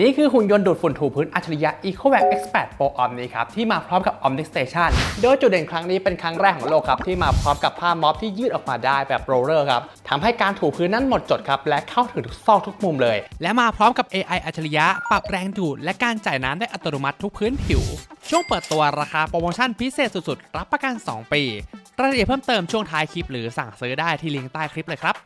นี่คือหุ่นยนต์ดูดฝุ่นถูพื้นอัจฉริยะ EcoVac X8 Pro Omni ครับ ที่มาพร้อมกับ Omni Station โดยจุดเด่นครั้งนี้เป็นครั้งแรกของโลกครับ ที่มาพร้อมกับผ้าม็อบที่ยืดออกมาได้แบบโรลเลอร์ครับทำให้การถูพื้นนั้นหมดจดครับ และเข้าถึงทุกซอกทุกมุมเลย และมาพร้อมกับ AI อัจฉริยะ ปรับแรงดูด และการจ่ายน้ำได้อัตโนมัติทุกพื้นผิว ช่วงเปิดตัวราคาโปรโมชั่นพิเศษสุดๆรับประกัน 2 ปีรายละเอียดเพิ่มเติมช่วงท้ายคลิปหรือสั่งซื้อได้ที่ลิงก์ใต้คลิปเลยครับ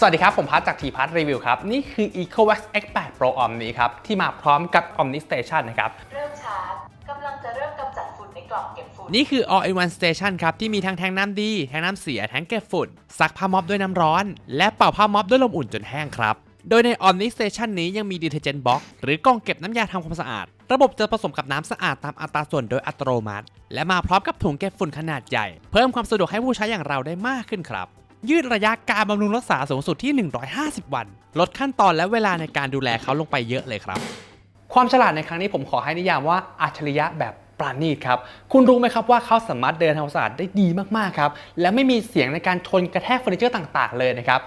สวัสดีครับ ผมพัทจากทีพัทรีวิวครับ นี่คือ EcoVac X8 Pro Omni ครับ ที่มาพร้อมกับ Omni Station นะครับ เริ่มชาร์จกำลังจะเริ่มกำจัดฝุ่นในกล่องเก็บฝุ่น นี่คือ All in One Station ครับ ที่มีทั้งแทงน้ำดี แทงน้ำเสีย แทงเก็บฝุ่น ซักผ้าม็อบด้วยน้ำร้อน และเป่าผ้าม็อบด้วยลมอุ่นจนแห้งครับ โดยใน Omni Station นี้ยังมี Detergent Box หรือกล่องเก็บน้ำยาทำความสะอาด ระบบจะผสมกับน้ำสะอาดตามอัตราส่วนโดยอัตโนมัติ และมาพร้อมกับถุงเก็บฝุ่นขนาดใหญ่ เพิ่มความสะดวกให้ผู้ใช้อย่างเราได้มากขึ้นครับ ยืดระยะการบำรุงรักษาสูงสุดที่ 150 วัน ลดขั้นตอนและเวลาในการดูแลเขาลงไปเยอะเลยครับ ความฉลาดในครั้งนี้ผมขอให้นิยามว่าอัจฉริยะแบบปราณีตครับ คุณรู้ไหมครับว่าเขาสามารถเดินทำความสะอาดได้ดีมากๆครับ และไม่มีเสียงในการชนกระแทกเฟอร์นิเจอร์ต่างๆ เลยนะครับ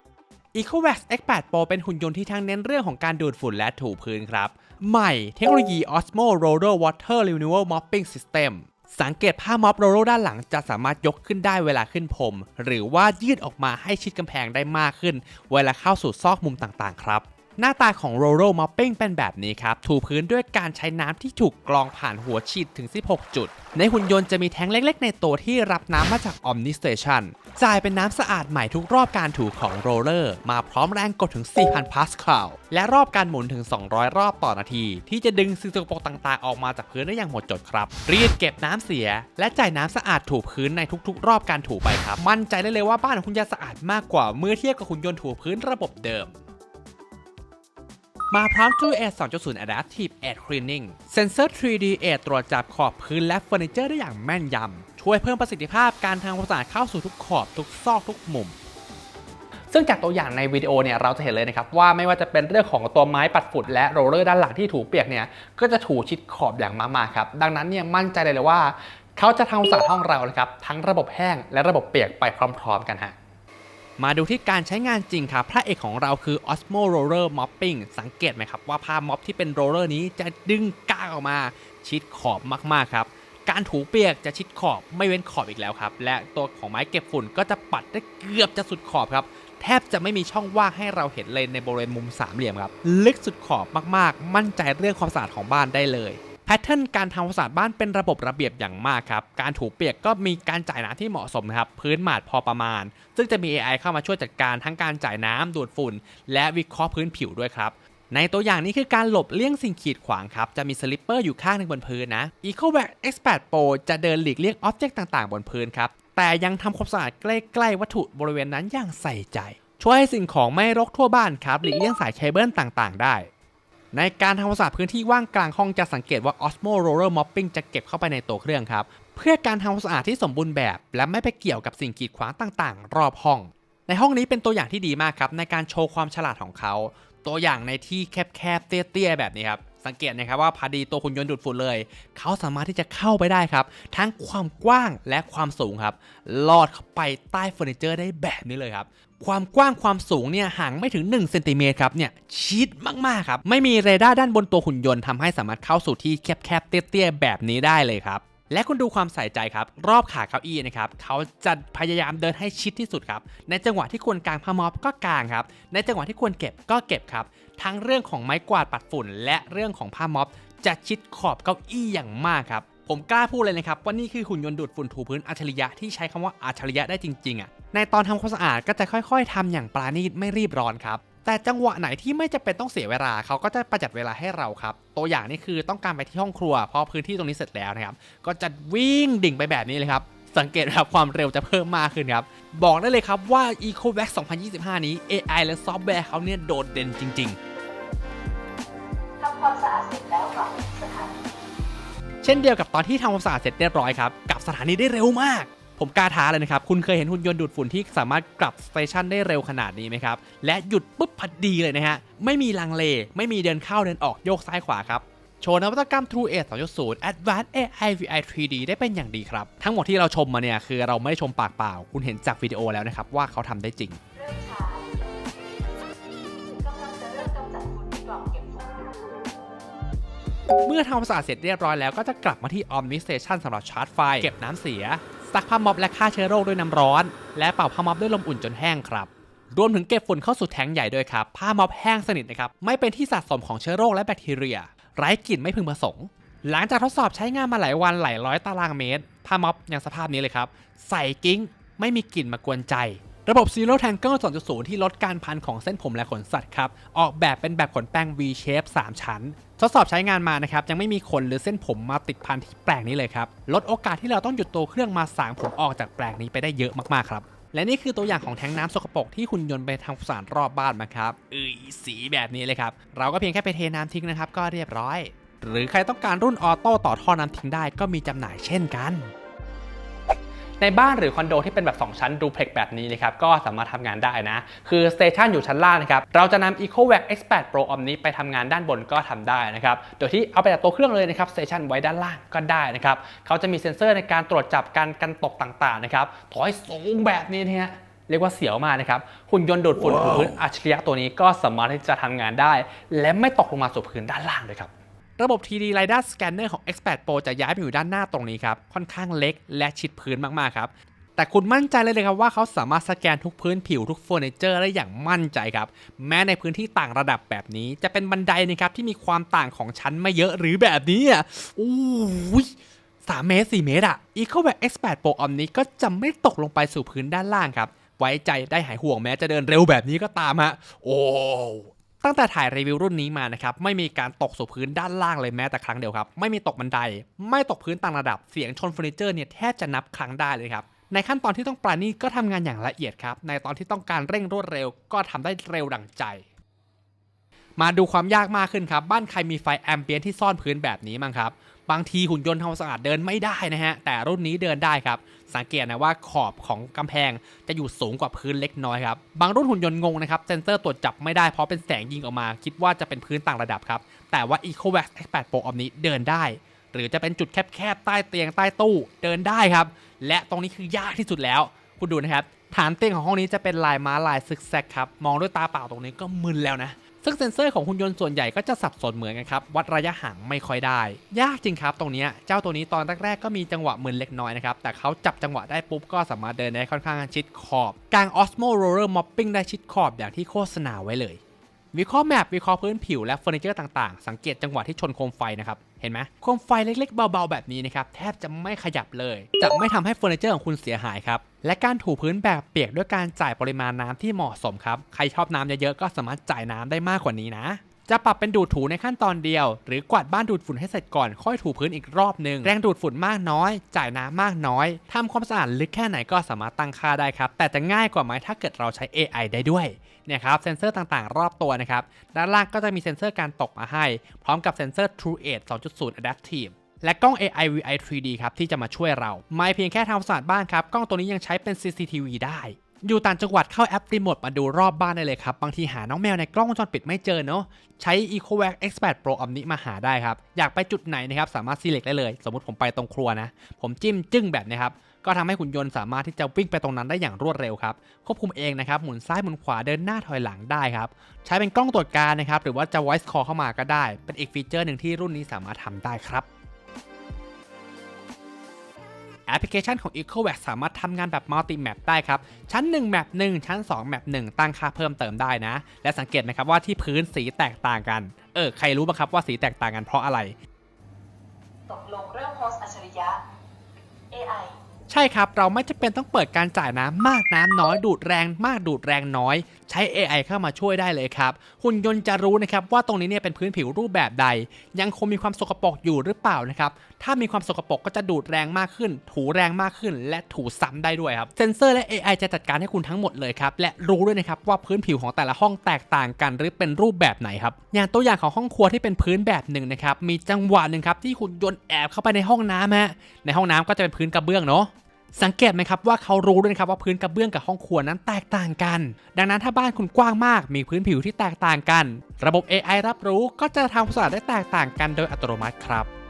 EcoVax X8 Pro เป็นหุ่นยนต์ที่ทั้งเน้นเรื่องของการดูดฝุ่นและถูพื้นครับ ใหม่เทคโนโลยี Osmo Roller Water Renewal Mopping System สังเกตผ้าม็อบโรลด้านหลังจะสามารถยกขึ้นได้เวลาขึ้นพรมหรือว่ายืดออกมาให้ชิดกำแพงได้มากขึ้น เวลาเข้าสู่ซอกมุมต่างๆ ครับ หน้าตาของ Roller Mopping เป็นแบบนี้ครับ ถูพื้นด้วยการใช้น้ำที่ถูกกรองผ่านหัวฉีดถึง 16 จุด ในหุ่นยนต์จะมีแท้งเล็ก ๆ ในตัวที่รับน้ำมาจาก Omni Station จ่ายเป็นน้ำสะอาดใหม่ทุกรอบการถูของโรลเลอร์ มาพร้อมแรงกดถึง 4,000 พาสคาล และรอบการหมุนถึง 200 รอบต่อนาที ที่จะดึงสิ่งสกปรกต่างๆ ออกมาจากพื้นได้อย่างหมดจดครับ รีดเก็บน้ำเสีย และจ่ายน้ำสะอาดถูพื้นในทุกๆ รอบการถูไปครับ มั่นใจได้เลยว่าบ้านของคุณจะสะอาดมากกว่าเมื่อเทียบกับหุ่นยนต์ถูพื้นระบบเดิม มาพร้อม True Air 2.0 Adaptive Air Cleaning เซนเซอร์ 3D Air ตรวจจับขอบพื้นและเฟอร์นิเจอร์ได้อย่างแม่นยำ ช่วยเพิ่มประสิทธิภาพการทำความสะอาดเข้าสู่ทุกขอบทุกซอกทุกมุมซึ่งจากตัวอย่างในวิดีโอเนี่ยเราจะเห็นเลยนะครับว่าไม่ว่าจะเป็นเรื่องของตัวไม้ปัดฝุ่นและโรลเลอร์ด้านหลังที่ถูเปียกเนี่ยก็จะถูชิดขอบอย่างมากๆครับดังนั้นเนี่ยมั่นใจเลยเลยว่า เขาจะทำความสะอาดห้องเรานะครับทั้งระบบแห้งและระบบเปียกไปพร้อม ๆ กันฮะ มาดูที่การใช้งานจริงครับ พระเอกของเราคือ Osmo Roller Mopping สังเกตไหมครับ ว่าผ้าม็อบที่เป็นโรลเลอร์นี้จะดึงก้าออกมาชิดขอบมากๆครับ การถูเปียกจะชิดขอบไม่เว้นขอบอีกแล้วครับ และตัวของไม้เก็บฝุ่นก็จะปัดได้เกือบจะสุดขอบครับแทบจะไม่มีช่องว่างให้เราเห็นเลยในบริเวณมุมสามเหลี่ยมครับ ลึกสุดขอบมากๆ มั่นใจเรื่องความสะอาดของบ้านได้เลย ทเทิร์นการทำความสะอาดบ้านเป็นระบบระเบียบอย่างมากครับการถูเปียกก็มีการจ่ายน้ำที่เหมาะสมครับพื้นหมาดพอประมาณ ซึ่งจะมี AI เข้ามาช่วยจัดการทั้งการจ่ายน้ำดูดฝุ่น และวิเคราะห์พื้นผิวด้วยครับในตัวอย่างนี้คือการหลบเลี่ยงสิ่งขีดขวางครับ จะมีสลิปเปอร์อยู่ข้างหนึ่งบนพื้นนะ EcoVac X8 Pro จะเดินหลีกเลี่ยงอ็อบเจกต์ต่างๆ บนพื้นครับ แต่ยังทำความสะอาดใกล้ ๆ วัตถุบริเวณนั้นอย่างใส่ใจ ช่วยให้สิ่งของไม่รกทั่วบ้านครับ หลีกเลี่ยงสายเคเบิลต่างๆ ได้ ในการทำความสะอาดพื้นที่ว่างกลางห้องจะสังเกตว่า Osmo Roller Mopping จะเก็บเข้าไปในตัวเครื่องครับ เพื่อการทำความสะอาดที่สมบูรณ์แบบ และไม่ไปเกี่ยวกับสิ่งกีดขวางต่างๆ รอบห้อง ในห้องนี้เป็นตัวอย่างที่ดีมากครับในการโชว์ความฉลาดของเขา ตัวอย่างในที่แคบๆเตี้ยๆแบบนี้ครับ สังเกตนะครับว่าพอดีตัวหุ่นยนต์ดูดฝุ่นเลย เขาสามารถที่จะเข้าไปได้ครับ ทั้งความกว้างและความสูงครับ ลอดเข้าไปใต้เฟอร์นิเจอร์ได้แบบนี้เลยครับความกว้างความสูงเนี่ยห่างไม่ถึง1เซนติเมตรครับเนี่ยชิดมากๆครับ ไม่มีเรดาร์ด้านบนตัวหุ่นยนต์ทำให้สามารถเข้าสู่ที่แคบๆเตี้ยๆแบบนี้ได้เลยครับ และคุณดูความใส่ใจครับ รอบขาเก้าอี้นะครับเขาจะพยายามเดินให้ชิดที่สุดครับ ในจังหวะที่ควรกางผ้าม็อบก็กางครับ ในจังหวะที่ควรเก็บก็เก็บครับ ทั้งเรื่องของไม้กวาดปัดฝุ่น และเรื่องของผ้าม็อบ จะชิดขอบเก้าอี้อย่างมากครับผมกล้าพูดเลยนะครับว่านี่คือหุ่นยนต์ดูดฝุ่นถูพื้นอัจฉริยะที่ใช้คำว่าอัจฉริยะได้จริงๆอะในตอนทำความสะอาดก็จะค่อยๆทำอย่างปราณีตไม่รีบร้อนครับแต่จังหวะไหนที่ไม่จะเป็นต้องเสียเวลาเขาก็จะประหยัดเวลาให้เราครับ ตัวอย่างนี่คือต้องการไปที่ห้องครัวพราะพื้นที่ตรงนี้เสร็จแล้วนะครับ ก็จะวิ่งดิ่งไปแบบนี้เลยครับ สังเกตครับความเร็วจะเพิ่มมากขึ้นครับ บอกได้เลยครับว่า EcoVac 2025 นี้ AI และซอฟต์แวร์เขาเนี่ยโดดเด่นจริง ๆ ความสะอาดเสร็จแล้วกลับสถานีเช่นเดียวกับตอนที่ทำความสะอาดเสร็จเรียบร้อยครับกลับสถานีได้เร็วมาก ผมกล้าท้าเลยนะครับ คุณเคยเห็นหุ่นยนต์ดูดฝุ่นที่สามารถกลับสเตชันได้เร็วขนาดนี้ไหมครับ และหยุดปุ๊บพอดีเลยนะฮะ ไม่มีลังเล ไม่มีเดินเข้าเดินออกโยกซ้ายขวาครับ โชว์นวัตกรรม True Edge 2.0 Advanced AI VI 3D ได้เป็นอย่างดีครับ ทั้งหมดที่เราชมมาเนี่ยคือเราไม่ได้ชมปากเปล่า คุณเห็นจากวิดีโอแล้วนะครับว่าเขาทำได้จริงเริ่มชา เมื่อทำความสะอาดเสร็จเรียบร้อยแล้วก็จะกลับมาที่ Omni Station สำหรับชาร์จไฟ เก็บน้ำเสียซักผ้าม็อบและฆ่าเชื้อโรคด้วยน้ำร้อน และเป่าผ้าม็อบด้วยลมอุ่นจนแห้งครับ รวมถึงเก็บฝุ่นเข้าสู่แทงใหญ่ด้วยครับ ผ้าม็อบแห้งสนิทนะครับ ไม่เป็นที่สะสมของเชื้อโรคและแบคทีเรีย ไร้กลิ่นไม่พึงประสงค์ หลังจากทดสอบใช้งานมาหลายวันหลายร้อยตารางเมตร ผ้าม็อบยังสภาพนี้เลยครับ ใส่กิ้ง ไม่มีกลิ่นมากวนใจ ระบบ Zero Tangle 2.0 ที่ลดการพันของเส้นผมและขนสัตว์ครับ ออกแบบเป็นแบบขนแป้ง V shape 3 ชั้น ทดสอบใช้งานมานะครับ ยังไม่มีขนหรือเส้นผมมาติดพันที่แปลงนี้เลยครับ ลดโอกาสที่เราต้องหยุดตัวเครื่องมาสางผมออกจากแปลงนี้ไปได้เยอะมากๆครับและนี่คือตัวอย่างของแทงน้ำสกปรกที่หุ่นยนต์ไปทำความสะอาดรอบบ้านมาครับเอ้ยสีแบบนี้เลยครับ เราก็เพียงแค่ไปเทน้ำทิ้งนะครับ ก็เรียบร้อย หรือใครต้องการรุ่นออโต้ต่อท่อน้ำทิ้งได้ก็มีจำหน่ายเช่นกัน ในบ้านหรือคอนโดที่เป็นแบบ 2 ชั้นดูเพล็กแบบนี้นะครับก็สามารถทำงานได้นะ คือสเตชันอยู่ชั้นล่างนะครับเราจะนำ EcoVac X8 Pro Omni ไปทำงานด้านบนก็ทำได้นะครับโดยที่เอาไปจากตัวเครื่องเลยนะครับสเตชันไว้ด้านล่างก็ได้นะครับเขาจะมีเซ็นเซอร์ในการตรวจจับการกันตกต่างๆนะครับถอยสูงแบบนี้นะฮะเรียกว่าเสียวมากนะครับหุ่นยนต์ดูดฝุ่นถูพื้นอัจฉริยะตัวนี้ก็สามารถที่จะทำงานได้ และไม่ตกลงมาสู่พื้นด้านล่างเลยครับ ระบบ 3D LiDAR Scanner ของ X8 Pro จะย้ายไปอยู่ด้านหน้าตรงนี้ครับ ค่อนข้างเล็กและชิดพื้นมากๆครับ แต่คุณมั่นใจเลยเลยครับว่าเขาสามารถสแกนทุกพื้นผิวทุกเฟอร์นิเจอร์ได้อย่างมั่นใจครับ แม้ในพื้นที่ต่างระดับแบบนี้ จะเป็นบันไดนะครับที่มีความต่างของชั้นไม่เยอะหรือแบบนี้อะอู้ยสามเมตรสี่เมตรอะ EcoVac X8 Pro Omni ก็จะไม่ตกลงไปสู่พื้นด้านล่างครับไว้ใจได้หายห่วงแม้จะเดินเร็วแบบนี้ก็ตามฮะ โอ้ ตั้งแต่ถ่ายรีวิวรุ่นนี้มานะครับไม่มีการตกสู่พื้นด้านล่างเลยแม้แต่ครั้งเดียวครับ ไม่มีตกบันได ไม่ตกพื้นต่างระดับเสียงชนเฟอร์นิเจอร์เนี่ยแทบจะนับครั้งได้เลยครับในขั้นตอนที่ต้องปราณีก็ทำงานอย่างละเอียดครับ ในตอนที่ต้องการเร่งรวดเร็วก็ทำได้เร็วดังใจ มาดูความยากมากขึ้นครับ บ้านใครมีไฟแอมเบียนที่ซ่อนพื้นแบบนี้มั้งครับ บางทีหุ่นยนต์ทำความสะอาดเดินไม่ได้นะฮะ แต่รุ่นนี้เดินได้ครับ สังเกตนะว่าขอบของกำแพงจะอยู่สูงกว่าพื้นเล็กน้อยครับ บางรุ่นหุ่นยนต์งงนะครับ เซนเซอร์ตรวจจับไม่ได้เพราะเป็นแสงยิงออกมา คิดว่าจะเป็นพื้นต่างระดับครับ แต่ว่า EcoVac X8 Pro Omni เดินได้ หรือจะเป็นจุดแคบๆใต้เตียงใต้ตู้เดินได้ครับ และตรงนี้คือยากที่สุดแล้ว คุณดูนะครับฐานเตียงของห้องนี้จะเป็นลายม้าลายซึกแซกครับ มองด้วยตาเปล่าตรงนี้ก็มึนแล้วนะ ซึ่งเซ็นเซอร์ของหุ่นยนต์ส่วนใหญ่ก็จะสับสนเหมือนกันครับ วัดระยะห่างไม่ค่อยได้ ยากจริงครับตรงนี้เจ้าตัวนี้ตอนแรกๆก็มีจังหวะมึนเล็กน้อยนะครับ แต่เขาจับจังหวะได้ปุ๊บก็สามารถเดินได้ค่อนข้างชิดขอบกลางออสโมโรเลอร์มอปปิ้งได้ชิดขอบอย่างที่โฆษณาไว้เลยวิเคราะห์แมปวิเคราะห์พื้นผิวและเฟอร์นิเจอร์ต่างๆ สังเกตจังหวะที่ชนโคมไฟนะครับ เห็นไหมโคมไฟเล็กๆ เบาๆ แบบนี้นะครับ แทบจะไม่ขยับเลย จะไม่ทำให้เฟอร์นิเจอร์ของคุณเสียหายครับ และการถูพื้นแบบเปียกด้วยการจ่ายปริมาณน้ำที่เหมาะสมครับ ใครชอบน้ำเยอะๆ ก็สามารถจ่ายน้ำได้มากกว่านี้นะ จะปรับเป็นดูดถูในขั้นตอนเดียว หรือกวาดบ้านดูดฝุ่นให้เสร็จก่อนค่อยถูพื้นอีกรอบหนึ่งแรงดูดฝุ่นมากน้อย จ่ายน้ำมากน้อยทำความสะอาดลึกแค่ไหนก็สามารถตั้งค่าได้ครับแต่จะง่ายกว่าไหมถ้าเกิดเราใช้ AI ได้ด้วย เนี่ยครับเซนเซอร์ต่างๆ รอบตัวนะครับ ด้านล่างก็จะมีเซ็นเซอร์การตกมาให้ พร้อมกับเซ็นเซอร์ True Edge 2.0 Adaptive และกล้อง AI VI 3D ครับที่จะมาช่วยเรา ไม่เพียงแค่ทำความสะอาดบ้านครับ กล้องตัวนี้ยังใช้เป็น CCTV ได้ อยู่ต่างจังหวัดเข้าแอปรีโมทมาดูรอบบ้านได้เลยครับ บางทีหาน้องแมวในกล้องวงจรปิดไม่เจอเนาะใช้ EcoVac X8 Pro Omni มาหาได้ครับ อยากไปจุดไหนนะครับ สามารถ select ได้เลย สมมติผมไปตรงครัวนะ ผมจิ้มจึ้งแบบนี้ครับ ก็ทำให้หุ่นยนต์สามารถที่จะวิ่งไปตรงนั้นได้อย่างรวดเร็วครับ ควบคุมเองนะครับ หมุนซ้ายหมุนขวาเดินหน้าถอยหลังได้ครับ ใช้เป็นกล้องตรวจการนะครับ หรือว่าจะ voice call เข้ามาก็ได้ เป็นอีกฟีเจอร์หนึ่งที่รุ่นนี้สามารถทำได้ครับแอปพลิเคชันของ EcoVac สามารถทำงานแบบ Multi Map ได้ครับ ชั้น 1 แมป1ชั้น 2 แมป1ตั้งค่าเพิ่มเติมได้นะ และสังเกตไหมครับว่าที่พื้นสีแตกต่างกัน เออ ใครรู้บ้างครับว่าสีแตกต่างกันเพราะอะไร ตกลงเรื่องโฮสต์อัจฉริยะ AI ใช่ครับ เราไม่จำเป็นต้องเปิดการจ่ายน้ำมากน้ำน้อยดูดแรงมากดูดแรงน้อย ใช้ AI เข้ามาช่วยได้เลยครับ หุ่นยนต์จะรู้นะครับว่าตรงนี้เนี่ยเป็นพื้นผิวรูปแบบใด ยังคงมีความสกปรกอยู่หรือเปล่านะครับถ้ามีความสกปรกก็จะดูดแรงมากขึ้น ถูแรงมากขึ้น และถูซ้ำได้ด้วยครับเซนเซอร์และ AI จะจัดการให้คุณทั้งหมดเลยครับและรู้ด้วยนะครับว่าพื้นผิวของแต่ละห้องแตกต่างกันหรือเป็นรูปแบบไหนครับอย่างตัวอย่างของห้องครัวที่เป็นพื้นแบบหนึ่งนะครับมีจังหวะหนึ่งครับที่หุ่นยนต์แอบเข้าไปในห้องน้ำฮะในห้องน้ำก็จะเป็นพื้นกระเบื้องเนาะ สังเกตไหมครับว่าเขารู้ด้วยนะครับว่าพื้นกระเบื้องกับห้องครัวนั้นแตกต่างกัน ดังนั้นถ้าบ้านคุณกว้างมาก มีพื้นผิวที่แตกต่างกัน ระบบ AI รับรู้ก็จะทำความสะอาดได้แตกต่างกันโดยอัตโนมัติครับ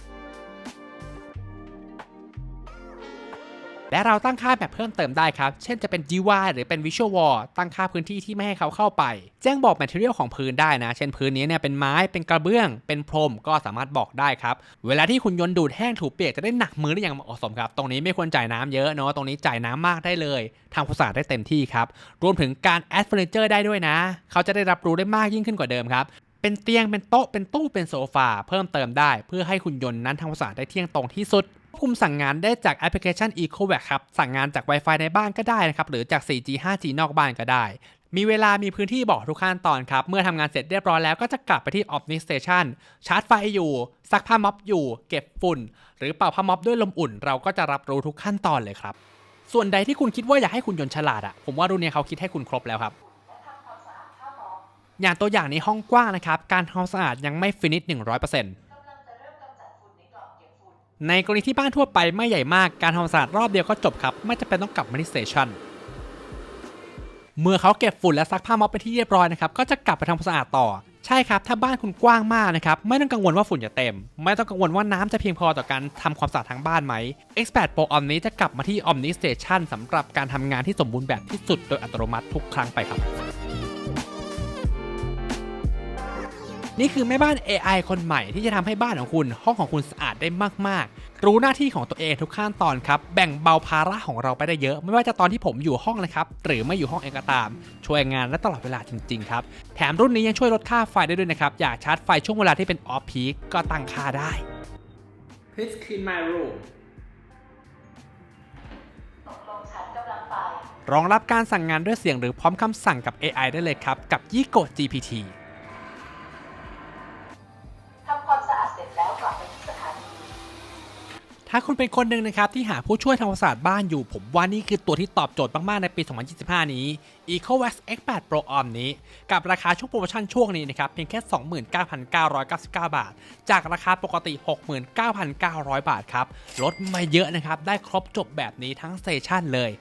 และเราตั้งค่าแบบเพิ่มเติมได้ครับ เช่นจะเป็น DIY หรือเป็น Visual Wall ตั้งค่าพื้นที่ที่ไม่ให้เขาเข้าไป แจ้งบอก Material ของพื้นได้นะ เช่นพื้นนี้เนี่ยเป็นไม้ เป็นกระเบื้อง เป็นพรมก็สามารถบอกได้ครับ เวลาที่คุณยนต์ดูดแห้งถูเปียกจะได้หนักมือได้อย่างเหมาะสมครับ ตรงนี้ไม่ควรจ่ายน้ำเยอะเนาะ ตรงนี้จ่ายน้ำมากได้เลยทำความสะอาดได้เต็มที่ครับ รวมถึงการแอดเฟอร์นิเจอร์ได้ด้วยนะ เขาจะได้รับรู้ได้มากยิ่งขึ้นกว่าเดิมครับเป็นเตียง เป็นโต๊ะ เป็นตู้ เป็นโซฟา เพิ่มเติมได้ เพื่อให้คุณยนต์นั้นทำความสะอาดได้เที่ยงตรงที่สุด ควบคุมสั่งงานได้จากแอปพลิเคชัน EcoVac ครับ สั่งงานจาก Wi-Fi ในบ้านก็ได้นะครับ หรือจาก 4G 5G นอกบ้านก็ได้ มีเวลามีพื้นที่บอกทุกขั้นตอนครับ เมื่อทำงานเสร็จเรียบร้อยแล้วก็จะกลับไปที่ Omni Station ชาร์จไฟอยู่ ซักผ้าม็อบอยู่ เก็บฝุ่น หรือเป่าผ้าม็อบด้วยลมอุ่น เราก็จะรับรู้ทุกขั้นตอนเลยครับ ส่วนใดที่คุณคิดว่าอยากให้คุณยนต์ฉลาดอะผมว่ารุ่นนี้เขาคิดให้คุณครบแล้วครับอาดผ้าม็อบอย่างตัวอย่างในห้องกว้างนะครับ การทำความสะอาดยังไม่ฟินิช100% ในกรณีที่บ้านทั่วไปไม่ใหญ่มากการทำความสะอาดรอบเดียวก็จบครับ ไม่จำเป็นต้องกลับมาที่สเตชันเมื่อเขาเก็บฝุ่นและซักผ้าม็อบไปที่เรียบร้อยนะครับก็จะกลับไปทำความสะอาดต่อ ใช่ครับ ถ้าบ้านคุณกว้างมากนะครับไม่ต้องกังวลว่าฝุ่นจะเต็ม ไม่ต้องกังวลว่าน้ำจะเพียงพอต่อการทำความสะอาดทั้งบ้านไหม Expert Pro On นี้จะกลับมาที่ Omni Station สำหรับการทำงานที่สมบูรณ์แบบที่สุดโดยอัตโนมัติทุกครั้งไปครับ นี่คือแม่บ้าน AI คนใหม่ที่จะทำให้บ้านของคุณ ห้องของคุณสะอาดได้มาก ๆ รู้หน้าที่ของตัวเองทุกขั้นตอนครับ แบ่งเบาภาระของเราไปได้เยอะ ไม่ว่าจะตอนที่ผมอยู่ห้องนะครับ หรือไม่อยู่ห้องเองก็ตาม ช่วยงานและตลอดเวลาจริง ๆ ครับ แถมรุ่นนี้ยังช่วยลดค่าไฟได้ด้วยนะครับ อยากชาร์จไฟช่วงเวลาที่เป็นออฟพีคก็ตั้งค่าได้ Please clean my room ตกลงฉันกำลังไปรองรับการสั่งงานด้วยเสียงหรือพร้อมคำสั่งกับ AI ได้เลยครับ กับ Yigo GPT ถ้าคุณเป็นคนหนึ่งนะครับที่หาผู้ช่วยทำความสะอาดบ้านอยู่ ผมว่านี่คือตัวที่ตอบโจทย์มาก ๆ ในปี 2025 นี้ EcoWax X8 Pro On นี้ กับราคาช่วงโปรโมชั่นช่วงนี้นะครับเพียงแค่ 29,999 บาท จากราคาปกติ 69,900 บาทครับลดมาเยอะนะครับ ได้ครบจบแบบนี้ทั้งสเตชันเลย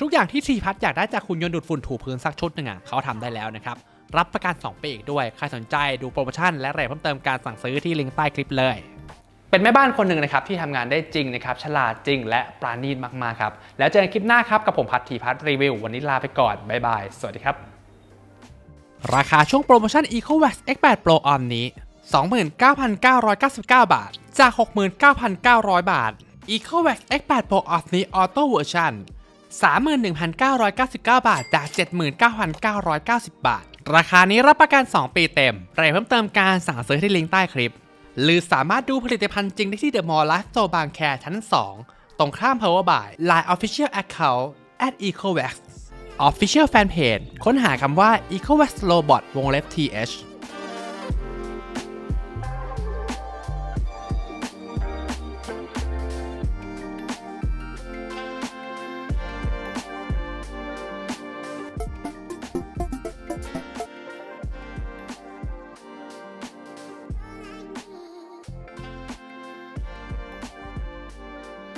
ทุกอย่างที่ทีพัทอยากได้จากคุณยนต์ดูดฝุ่นถูพื้นสักชุดหนึ่งอะเขาทำได้แล้วนะครับรับประกัน 2 ปีอีกด้วย ใครสนใจดูโปรโมชั่นและรายละเอียดเพิ่มเติมการสั่งซื้อที่ลิงก์ใต้คลิปเลย เป็นแม่บ้านคนหนึ่งนะครับที่ทำงานได้จริงนะครับฉลาดจริงและปราณีตมากๆครับ แล้วเจอกันคลิปหน้าครับกับผมพัทธีพัทรีวิว วันนี้ลาไปก่อน บ๊ายบาย สวัสดีครับ ราคาช่วงโปรโมชั่น EcoWax X8 Pro On นี้ 29,999 บาท จาก 69,900 บาท EcoWax X8 Pro On นี้ Auto Version 31,999 บาท จาก 79,990 บาท ราคานี้รับประกัน 2 ปีเต็มรายเพิ่มเติมการสั่งซื้อที่ลิงก์ใต้คลิป หรือสามารถดูผลิตภัณฑ์จริงได้ที่ The Mall Life Store บางแคชั้น 2 ตรงข้าม Power by Line Official Account at ecovax Official Fanpage ค้นหาคำว่า ecovax Robot วงเล็บ TH